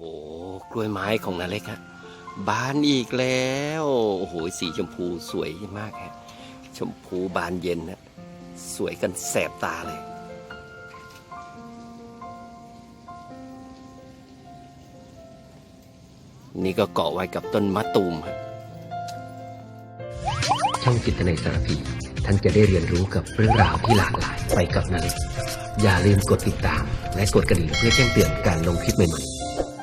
หกล้วยไม้ของนาเล็กฮะบานอีกแล้ว โอ้โหสีชมพูสวยมากฮะชมพูบานเย็นนะสวยกันแสบตาเลย นี่ก็เกาะไว้กับต้นมะตูมฮะช่องจิตในสารพี ท่านจะได้เรียนรู้กับเรื่องราวที่หลากหลายไปกับนาเล็กอย่าลืมกดติดตาม และกดกระดิ่งเพื่อแจ้งเตือนการลงคลิปใหม่ๆ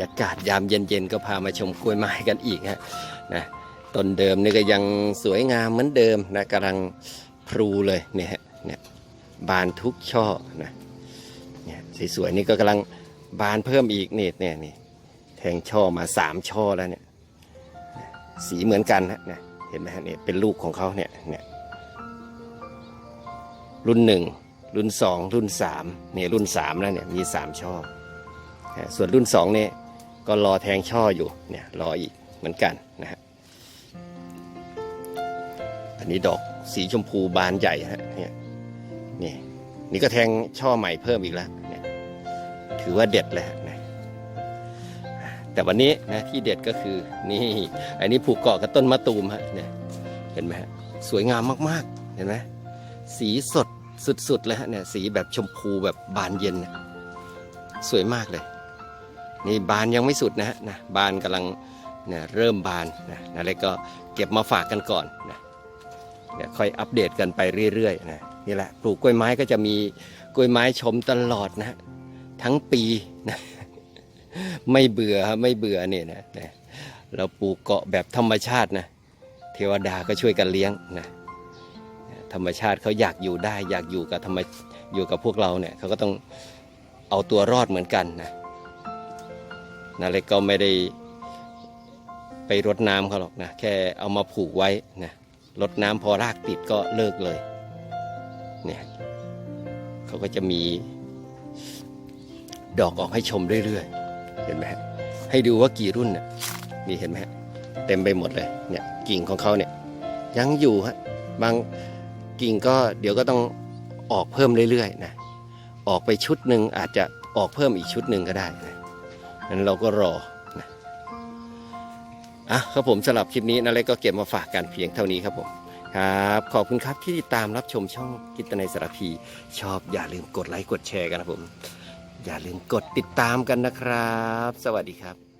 ยากาศยามเย็นๆก็พามาชมกล้วยไม้กันอีกฮะนะต้นเดิมนี่ก็ยังสวยงามเหมือนเดิมนะกำลังพลูเลยเนี่ยฮะเนี่ยบานทุกช่อนะเนี่ยสวยๆนี่ก็กำลังบานเพิ่มอีกนี่เนี่ยนี่แทงช่อมาสามช่อแล้วเนี่ยสีเหมือนกันฮะเนี่ยเห็นไหมฮะเนี่ยเป็นลูกของเขาเนี่ยเนี่ยรุ่นหนึ่งรุ่นสองรุ่นสามเนี่ยรุ่นสามแล้วเนี่ยมีสามช่อส่วนรุ่นสองเนี่ย ก็รอแทงช่ออยู่เนี่ยรออีกเหมือนกันนะฮะอันนี้ดอกสีชมพูบานใหญ่ฮะเนี่ยนี่นี่ก็แทงช่อใหม่เพิ่มอีกแล้วเนี่ยถือว่าเด็ดเลยฮะนะแต่วันนี้นะที่เด็ดก็คือนี่อันนี้ผูกเกาะกับต้นมะตูมฮะเนี่ยเห็นไหมฮะสวยงามมากๆเห็นไหมสีสดสุดๆเลยฮะเนี่ยสีแบบชมพูแบบบานเย็น สวยมากเลย นี่บานยังไม่สุดนะฮะนะบานกำลังเนี่ยเริ่มบานนะนะแล้วก็เก็บมาฝากกันก่อนนะเดี๋ยวค่อยอัปเดตกันไปเรื่อยๆนะนี่แหละปลูกกล้วยไม้ก็จะมีกล้วยไม้ชมตลอดนะ ทั้งปีนะไม่เบื่อครับไม่เบื่อเนี่ยนะนะเราปลูกเกาะแบบธรรมชาตินะเทวดาก็ช่วยกันเลี้ยงนะธรรมชาติเขาอยากอยู่ได้ อยากอยู่กับธรรมอยู่กับพวกเราเนี่ยเขาก็ต้องเอาตัวรอดเหมือนกันนะ นาเล็กก็ไม่ได้ไปรดน้ำเขาหรอกนะ แค่เอามาผูกไว้นะรดน้ำพอรากติดก็เลิกเลย เนี่ยเขาก็จะมีดอกออกให้ชมเรื่อยๆ เห็นไหมฮะ ให้ดูว่ากี่รุ่นน่ะนี่เห็นไหมฮะ เต็มไปหมดเลย เนี่ยกิ่งของเขาเนี่ยยังอยู่ฮะ บางกิ่งก็เดี๋ยวก็ต้องออกเพิ่มเรื่อยๆนะ ออกไปชุดหนึ่งอาจจะออกเพิ่มอีกชุดหนึ่งก็ได้นะ นั้นเราก็รอนะอะครับผมสำหรับคลิปนี้นาเล็กก็เก็บมาฝากกันเพียงเท่านี้ครับผมครับขอบคุณครับที่ติดตามรับชมช่องกิตในยสารพีชอบอย่าลืมกดไลค์กดแชร์กันนะผม อย่าลืมกดติดตามกันนะครับ สวัสดีครับ